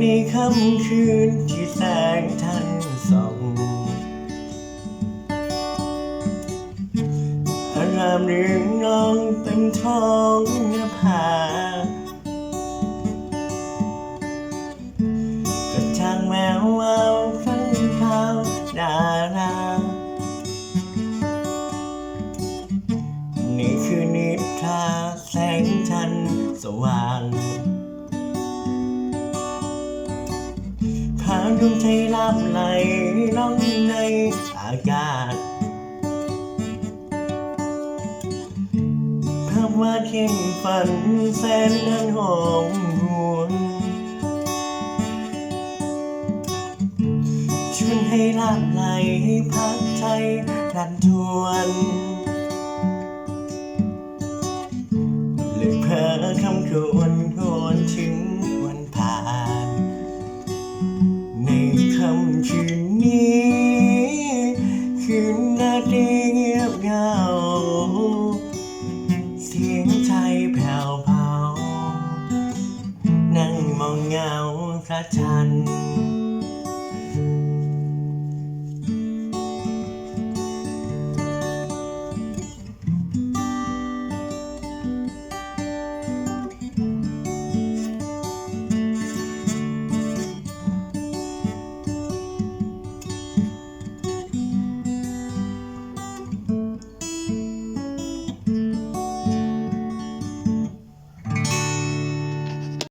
ในค่ำคืนที่แสงจันส่องอารามเรืองรองเต็มท้องนภากระจางแวววาวพลันพราวดารานี่คือนิทราแสงจันสว่าง พาดวงใจลับไหลล่องในอากาศภาพวาเข็นฝันแสนนั้นหอมหวนชวนให้ลับไหลพักใจรันทวนหรือเพ้อคำครวญคร นาทีเงียบเหงา เสียงใจแผ่วเบานั่งมองเงาพระจันทร์